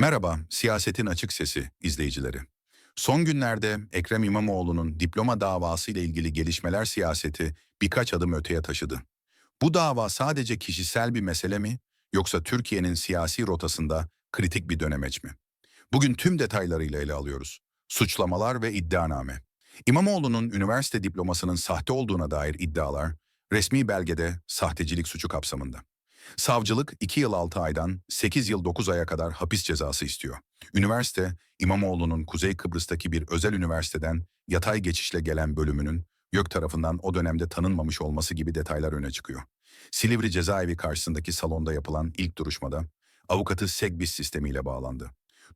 Merhaba, Siyasetin Açık Sesi izleyicileri. Son günlerde Ekrem İmamoğlu'nun diploma davası ile ilgili gelişmeler siyaseti birkaç adım öteye taşıdı. Bu dava sadece kişisel bir mesele mi, yoksa Türkiye'nin siyasi rotasında kritik bir dönemeç mi? Bugün tüm detaylarıyla ele alıyoruz. Suçlamalar ve iddianame. İmamoğlu'nun üniversite diplomasının sahte olduğuna dair iddialar, resmi belgede sahtecilik suçu kapsamında. Savcılık 2 yıl 6 aydan 8 yıl 9 aya kadar hapis cezası istiyor. Üniversite, İmamoğlu'nun Kuzey Kıbrıs'taki bir özel üniversiteden yatay geçişle gelen bölümünün YÖK tarafından o dönemde tanınmamış olması gibi detaylar öne çıkıyor. Silivri cezaevi karşısındaki salonda yapılan ilk duruşmada avukatı Segbis sistemiyle bağlandı.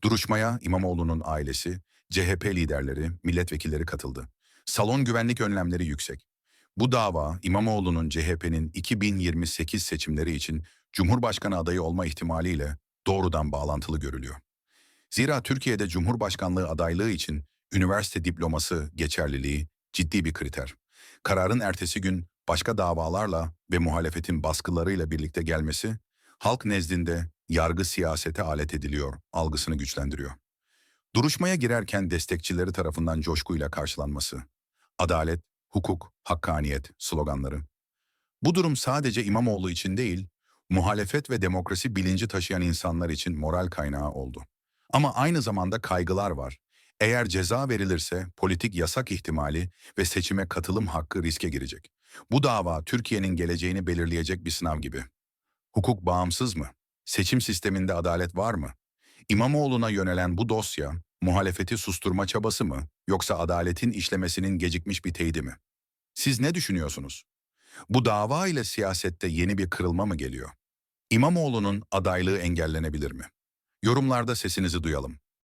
Duruşmaya İmamoğlu'nun ailesi, CHP liderleri, milletvekilleri katıldı. Salon güvenlik önlemleri yüksek. Bu dava İmamoğlu'nun CHP'nin 2028 seçimleri için Cumhurbaşkanı adayı olma ihtimaliyle doğrudan bağlantılı görülüyor. Zira Türkiye'de Cumhurbaşkanlığı adaylığı için üniversite diploması geçerliliği ciddi bir kriter. Kararın ertesi gün başka davalarla ve muhalefetin baskılarıyla birlikte gelmesi, halk nezdinde yargı siyasete alet ediliyor algısını güçlendiriyor. Duruşmaya girerken destekçileri tarafından coşkuyla karşılanması, adalet, hukuk, hakkaniyet sloganları. Bu durum sadece İmamoğlu için değil, muhalefet ve demokrasi bilinci taşıyan insanlar için moral kaynağı oldu. Ama aynı zamanda kaygılar var. Eğer ceza verilirse politik yasak ihtimali ve seçime katılım hakkı riske girecek. Bu dava Türkiye'nin geleceğini belirleyecek bir sınav gibi. Hukuk bağımsız mı? Seçim sisteminde adalet var mı? İmamoğlu'na yönelen bu dosya, muhalefeti susturma çabası mı, yoksa adaletin işlemesinin gecikmiş bir teyidi mi? Siz ne düşünüyorsunuz? Bu dava ile siyasette yeni bir kırılma mı geliyor? İmamoğlu'nun adaylığı engellenebilir mi? Yorumlarda sesinizi duyalım.